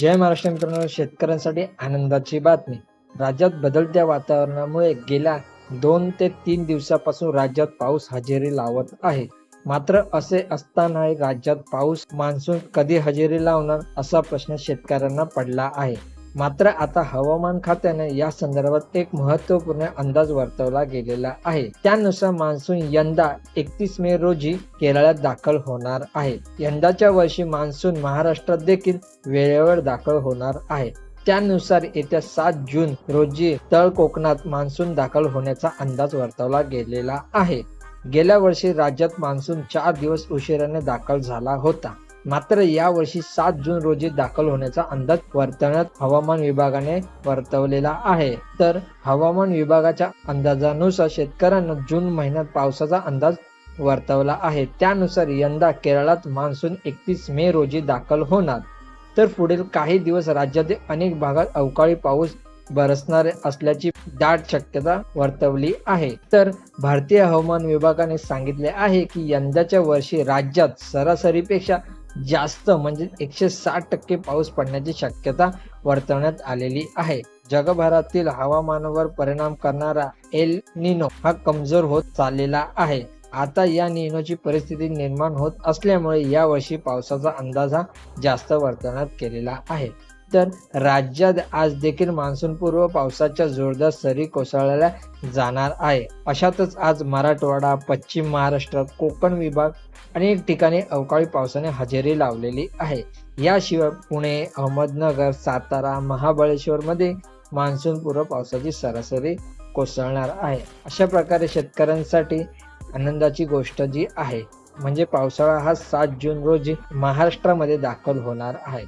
जय महाराष्ट्र मित्रांनो शेतकऱ्यांसाठी आनंदाची बातमी. राज्यात बदलत्या वातावरणामुळे गेल्या दोन ते तीन दिवसापासून राज्यात पाऊस हजेरी लावत आहे. मात्र असे असतानाही राज्यात पाऊस मान्सून कधी हजेरी लावणार असा प्रश्न शेतकऱ्यांना पडला आहे. मात्र आता हवामान खात्याने या संदर्भात एक महत्त्वपूर्ण अंदाज वर्तवला गेलेला आहे. त्यानुसार मान्सून यंदा एकतीस मे रोजी केरळात दाखल होणार आहे. यंदाच्या वर्षी मान्सून महाराष्ट्रात देखील वेळेवर दाखल होणार आहे. त्यानुसार येत्या सात जून रोजी तळ कोकणात मान्सून दाखल होण्याचा अंदाज वर्तवला गेलेला आहे. गेल्या वर्षी राज्यात मान्सून चार दिवस उशिराने दाखल झाला होता. मात्र या वर्षी सात जून रोजी दाखल होण्याचा अंदाज वर्तवण्यात हवामान विभागाने वर्तवलेला आहे. तर हवामान विभागाच्या अंदाजानुसार शेतकऱ्यांना जून महिन्यात पावसाचा अंदाज वर्तवला आहे. त्यानुसार यंदा केरळात मान्सून एकतीस मे रोजी दाखल होणार. तर पुढील काही दिवस राज्यातील अनेक भागात अवकाळी पाऊस बरसणार असल्याची दाट शक्यता वर्तवली आहे. तर भारतीय हवामान विभागाने सांगितले आहे की यंदाच्या वर्षी राज्यात सरासरीपेक्षा जास्त म्हणजे एकशे साठ टक्के पाऊस पडण्याची शक्यता वर्तवण्यात आलेली आहे. जगभरातील हवामानावर परिणाम करणारा एल निनो हा कमजोर होत चाललेला आहे. आता या निनोची परिस्थिती निर्माण होत असल्यामुळे यावर्षी पावसाचा अंदाज हा जास्त वर्तवण्यात केलेला आहे. तर राज्यात आज देखील मान्सूनपूर्व पावसाच्या जोरदार सरी कोसळल्या जाणार आहे. अशातच आज मराठवाडा पश्चिम महाराष्ट्र कोकण विभाग अनेक ठिकाणी अवकाळी पावसाने हजेरी लावलेली आहे. याशिवाय पुणे अहमदनगर सातारा महाबळेश्वरमध्ये मान्सूनपूर्व पावसाची सरासरी कोसळणार आहे. अशा प्रकारे शेतकऱ्यांसाठी आनंदाची गोष्ट जी आहे म्हणजे पावसाळा हा सात जून रोजी महाराष्ट्रामध्ये दाखल होणार आहे.